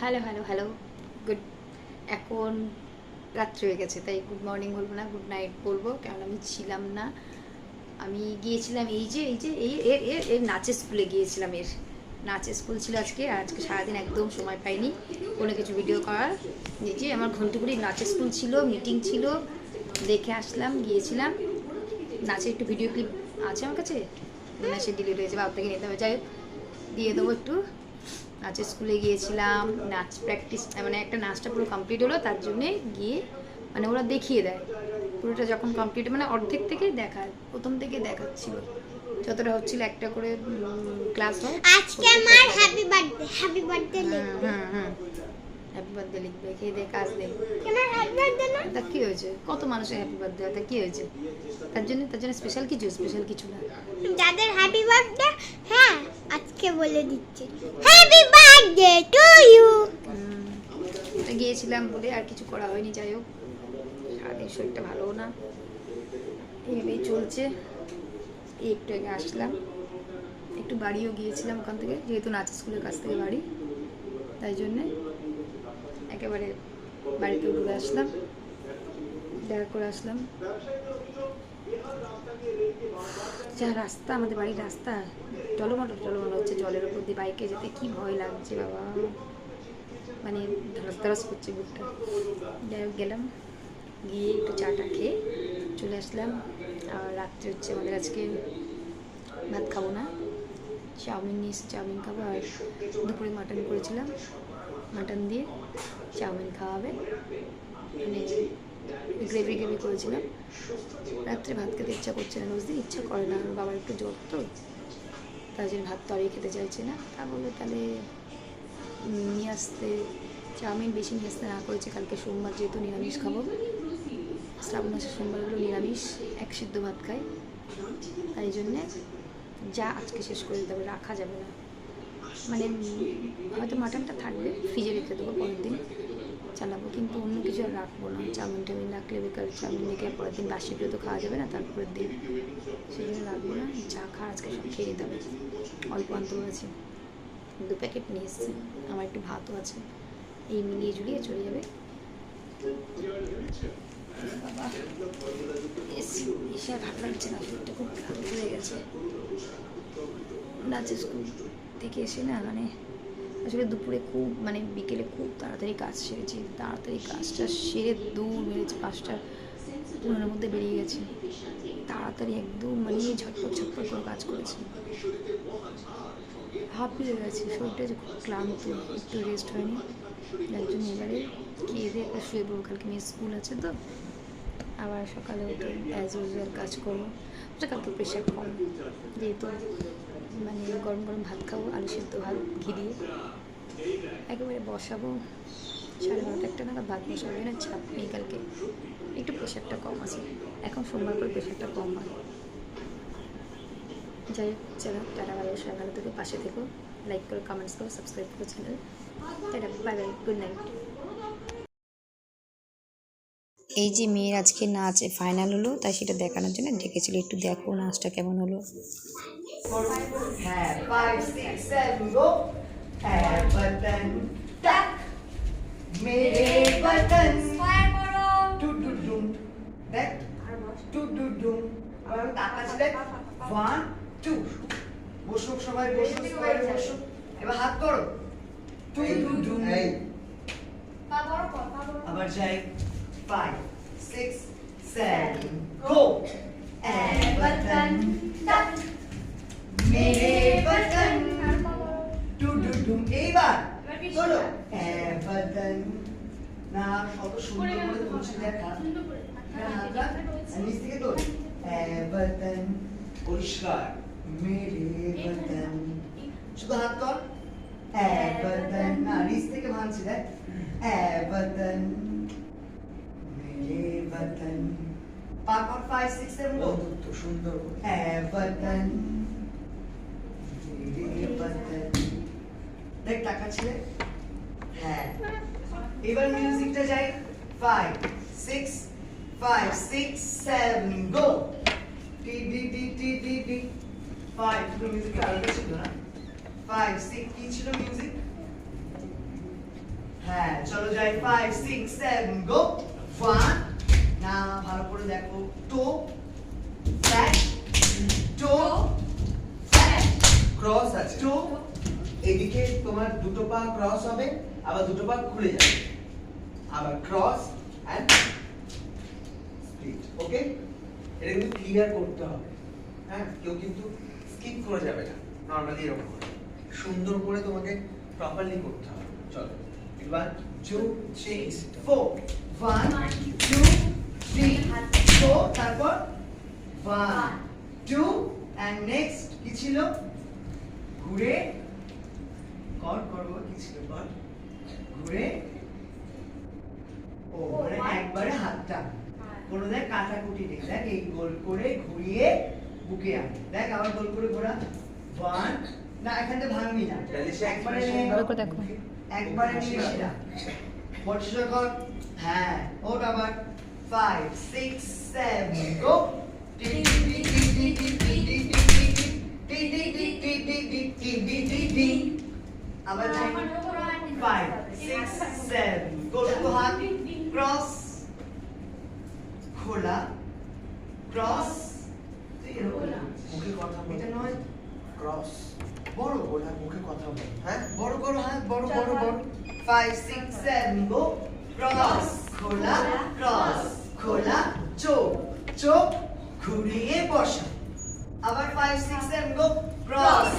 Hello hello hello. Good এখন রাত্রি হয়ে গেছে তাই গুড মর্নিং বলব না গুড নাইট বলব কারণ আমি ছিলাম না। আমি গিয়েছিলাম এই যে এই যে এই এর এর এর নাচের স্কুলে গিয়েছিলাম এর। নাচের স্কুল ছিল আজকে আর আজকে সারাদিন একদম সময় পাইনি কোনো কিছু ভিডিও করার। এই যে আমার ঘন্টুপুরি নাচের স্কুল ছিল মিটিং ছিল দেখে আসলাম গিয়েছিলাম। নাচের একটু ভিডিও ক্লিপ আছে আমার কাছে? সে ডিলিট হয়েছে বাপ আপনাকে নিতে হবে। যাই হোক, দিয়ে দেবো একটু। নাচের স্কুলে গিয়েছিলাম নাচ প্র্যাকটিস মানে একটা নাচটা পুরো কমপ্লিট হলো তার জন্যে গিয়ে মানে ওরা দেখিয়ে দেয়। পুরোটা যখন কমপ্লিট মানে অর্ধেক থেকেই দেখায় প্রথম থেকে দেখাচ্ছিল। যতটা হচ্ছিল একটা করে ক্লাস হয় আজকে আমার হ্যাপি বার্থডে হ্যাপি বার্থডে লিখবে। হুম হুম হ্যাপি বার্থডে লিখবে খেয়ে দে কাজ দে আমার হ্যাপি বার্থডে না? তা কি হয়েছে? কত মানুষের হ্যাপি বার্থডে তা কি হয়েছে? তার জন্য তার জন্য স্পেশাল কিছু স্পেশাল কিছু না। যাদের হ্যাপি বার্থডে হ্যাঁ আজকে বলে দিচ্ছি। হ্যাপি বার্থডে টু ইউ গিয়েছিলাম বলে আর কিছু করা হয়নি, যাই হোক। সারাদিন শরীরটা ভালো না। এইভাবেই চলছে। এই একটু আগে আসলাম। একটু বাড়িও গিয়েছিলাম ওখান থেকে, যেহেতু নাচ স্কুলের কাছ থেকে বাড়ি। তাই জন্যে একেবারে বাড়িতে ঘুরে আসলাম। দেখা করে আসলাম। যা রাস্তা, আমাদের বাড়ির রাস্তা। জলমটর জলমটর হচ্ছে জলের উপর দিয়ে বাইকে যেতে। কি ভয় লাগছে বাবা। মানে ধরস ধরস করছে বুকটা। যাই হোক, গেলাম। গিয়ে একটু চাটা খেয়ে চলে আসলাম। আর রাত্রে হচ্ছে আমাদের আজকে ভাত খাব না। চাউমিন নিয়ে এসে চাউমিন খাব। আর দুপুরে মাটন করেছিলাম। মাটন দিয়ে চাউমিন খাওয়া হবে। মানে গ্রেভি গ্রেভি করেছিলাম। রাত্রে ভাত খেতে ইচ্ছা করছে না, রোজ দিন ইচ্ছা করে না। আমার বাবার একটু জ্বর তো তাই জন্য ভাত তরই খেতে চাইছে না। তা বলল তাহলে নিয়ে আসতে, চাউমিন বেশি নিয়ে আসতে না করেছে। কালকে সোমবার যেহেতু নিরামিষ খাব। শ্রাবণ মাসের সোমবারগুলো নিরামিষ, এক সিদ্ধ ভাত খাই। তাই জন্যে যা আজকে শেষ করে দিতে হবে, রাখা যাবে না। মানে হয়তো মাটনটা থাকবে, ফ্রিজে রেখে দেবো পরের দিন, চালাবো। কিন্তু আর রাখব না, চাউমিন টাউমিন রাখলে বেকার চাউমিন রেখে পরের দিন বাসি তো খাওয়া যাবে না, তারপরের দিন। সেই জন্য রাখব না যা খা, আজকে সব খেয়ে নিতে হবে। অল্প আনতে আছে। দু প্যাকেট নিয়ে এসেছি, আমার একটু ভাতও আছে। এই মিলিয়ে ঝুলিয়ে চলে যাবে। এসে ভালো লাগছে না, শরীরটা খুব ক্লান্ত হয়ে গেছে। স্কুল থেকে এসে না মানে আসলে দুপুরে খুব মানে বিকেলে খুব তাড়াতাড়ি কাজ সেরেছি তাড়াতাড়ি কাজটা সেরে দৌড় মেরেছি পাঁচটা পনেরোর মধ্যে বেরিয়ে গেছি। তাড়াতাড়ি একদম মানে ঝটপট ঝটপট করে কাজ করেছি। হাঁপিয়ে গেছি, শরীরটা যে খুব ক্লান্ত, একটু রেস্ট হয়নি। যার জন্য এবারে খেয়ে দিয়ে শুয়ে পড়ব। কালকে মেয়ে স্কুল আছে তো, আবার সকালে উঠে অ্যাজ ইউজুয়াল কাজ করব। ওটা কালকে প্রেশার কম। যেহেতু মানে গরম গরম ভাত খাব, আলু সেদ্ধ ভাত, ঘি দিয়ে। একেবারে বসাবো। সাড়ে বারোটা একটা নাগাদ ভাত বসাবো। না ছাপ নেই কালকে। একটু প্রেশারটা কম আছে। এখন সোমবার করে প্রেশারটা কম হয়। যাই হোক, চলো, টাটা, ভালো সবাই ভালো থেকে, পাশে থেকো। লাইক করো কমেন্টস করো সাবস্ক্রাইব করো channel tata bye bye good night এই যে মেয়ের আজকে নাচ ফাইনাল হলো তাই সেটা দেখানোর জন্য ডেকেছিল। একটু দেখো নাচটা কেমন হলো। এবার হাত করো আবার যাই। Five six seven go button টাক মেরে বটন টু টু ডুম এইবার চলো বটন না কত সুন্দর করে তুলছি দেখা। হ্যাঁ, আর নিচ থেকে তোল। বটন পরিষ্কার। মেরে বটন শুধু হাত কর বটন না নিচ থেকে ভাঙছি দেখ। বটন মেরে বটন ফাইভ সিক্স সেভেন বন্ধুত্ব সুন্দর বটন মেরে দেখ টাকা ছিলে হ্যাঁ। এবার মিউজিকটা যাই। ফাইভ সিক্স মিউজিক আলাদা ছিল না। ফাইভ সিক্স কি ছিল মিউজিক হ্যাঁ চলো যাই। Five six seven go one না ভালো করে দেখো। টো টো ক্রস আছে। টো এদিকে তোমার দুটো পা ক্রস হবে আবার দুটো পা খুলে যাবে। আবার ক্রস অ্যান্ড স্প্লিট ওকে এটা কিন্তু ক্লিয়ার করতে হবে। হ্যাঁ কেউ কিন্তু স্কিপ করে যাবে না। নর্মালি এরকম করে সুন্দর করে তোমাকে প্রপারলি করতে হবে। চলো এবার two three four one two three four তারপর ওয়ান টু অ্যান্ড নেক্সট কি ছিল? ঘুরে কর করব কি ছিল? কর ঘুরে ও মানে একবারে হাতটা। কোনো দেখ কাটাকুটি নেই। দেখ এই গোল করে ঘুরিয়ে বুকে আন। দেখ আবার গোল করে ঘোরা। ওয়ান না এখান ভাঙবি না। একবারে। একবারে নিয়ে বর্ষা কর হ্যাঁ ওট আবার ফাইভ সিক্স সেভেন গো আবার five six seven go two হাত ক্রস খোলা ক্রস মুখে কথা এটা নয়। ক্রস বড় মুখে কথা বল হ্যাঁ? বড় করো হাত বড় বড় বড়। Five six seven go cross খোলা ক্রস খোলা চোখ চোখ ঘুরিয়ে বসা। আবার five six and go cross.